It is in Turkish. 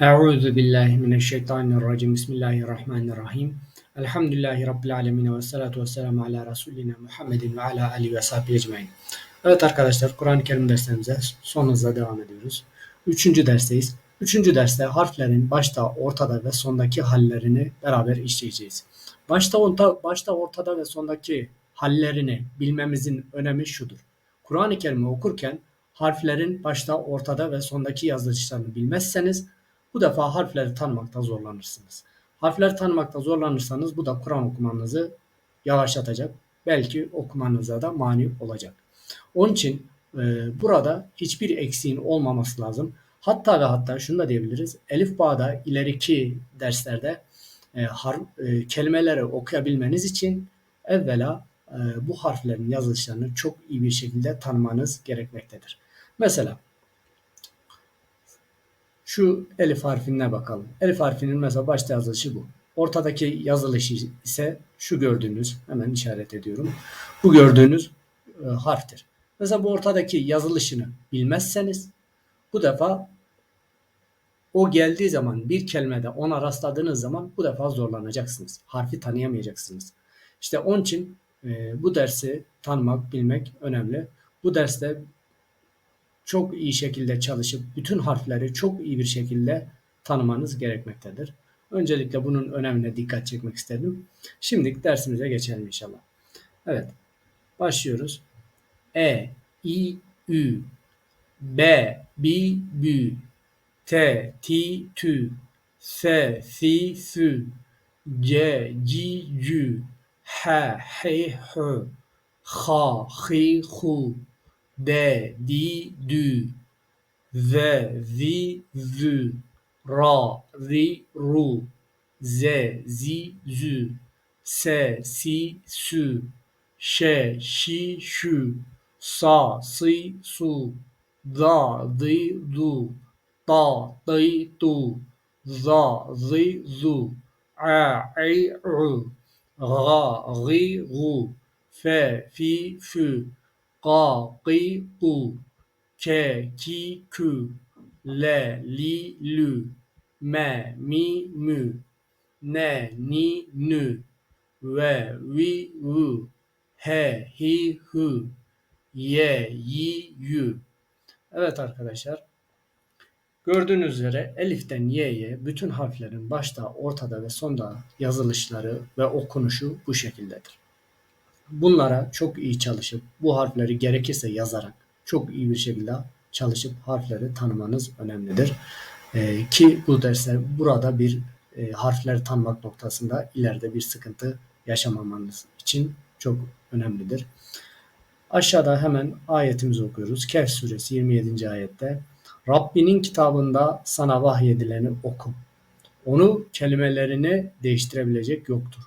Euzu billahi mineşşeytanirracim. Bismillahirrahmanirrahim. Elhamdülillahi Rabbil alemin ve salatu ve selamu ala Resulina Muhammedin ve ala alihi ve sahbihi ecmain. Evet arkadaşlar Kur'an-ı Kerim derslerimize son hızla devam ediyoruz. Üçüncü dersteyiz. Üçüncü derste harflerin başta, ortada ve sondaki hallerini beraber işleyeceğiz. Başta, orta, başta ortada ve sondaki hallerini bilmemizin önemi şudur. Kur'an-ı Kerim'i okurken harflerin başta, ortada ve sondaki yazılışlarını bilmezseniz bu defa harfleri tanımakta zorlanırsınız. Harfleri tanımakta zorlanırsanız bu da Kur'an okumanızı yavaşlatacak. Belki okumanıza da mani olacak. Onun için e, burada hiçbir eksiğin olmaması lazım. Hatta ve hatta şunu da diyebiliriz. Elif Bağ'da ileriki derslerde e, har, e, kelimeleri okuyabilmeniz için evvela e, bu harflerin yazılışlarını çok iyi bir şekilde tanımanız gerekmektedir. Mesela şu elif harfine bakalım. Elif harfinin mesela başta yazılışı bu. Ortadaki yazılışı ise şu gördüğünüz, hemen işaret ediyorum. Bu gördüğünüz e, harftir. Mesela bu ortadaki yazılışını bilmezseniz bu defa o geldiği zaman bir kelimede ona rastladığınız zaman bu defa zorlanacaksınız. Harfi tanıyamayacaksınız. İşte onun için e, bu dersi tanımak, bilmek önemli. Bu derste çok iyi şekilde çalışıp bütün harfleri çok iyi bir şekilde tanımanız gerekmektedir. Öncelikle bunun önemine dikkat çekmek istedim. Şimdi dersimize geçelim inşallah. Evet. Başlıyoruz. E, I, Ü, B, Bi, Bü, T, Ti, Tü, F, Fi, Fü, C, Ci, Cü, H, H, H, H, Hi, Hu, D, Di, Dü, V, Vi, Vü, Ra, Ri, Ru, Z, Zi, Zü, S, Si, Sü, Ş, Şi, Şü, Sa, Si, Su, Da, Di, Du, Da, Di, Du, Za, Zi, Zu, A, I, U, Ga, Gi, Gu, F, Fi, Fü, Ga, Gi, Gu, Ke, Ki, Kü, Le, Li, Lü, Me, Mi, Mü, Ne, Ni, Nü, Ve, Vi, Vü, He, Hi, Hü, Ye, Yi, Yü. Evet arkadaşlar. Gördüğünüz üzere eliften y'ye bütün harflerin başta, ortada ve sonda yazılışları ve okunuşu bu şekildedir. Bunlara çok iyi çalışıp bu harfleri gerekirse yazarak çok iyi bir şekilde çalışıp harfleri tanımanız önemlidir. Ee, ki bu dersler burada bir e, harfleri tanımak noktasında ileride bir sıkıntı yaşamamanız için çok önemlidir. Aşağıda hemen ayetimizi okuyoruz. Kehf suresi 27. ayette Rabbinin kitabında sana vahyedileni oku. Onu kelimelerini değiştirebilecek yoktur.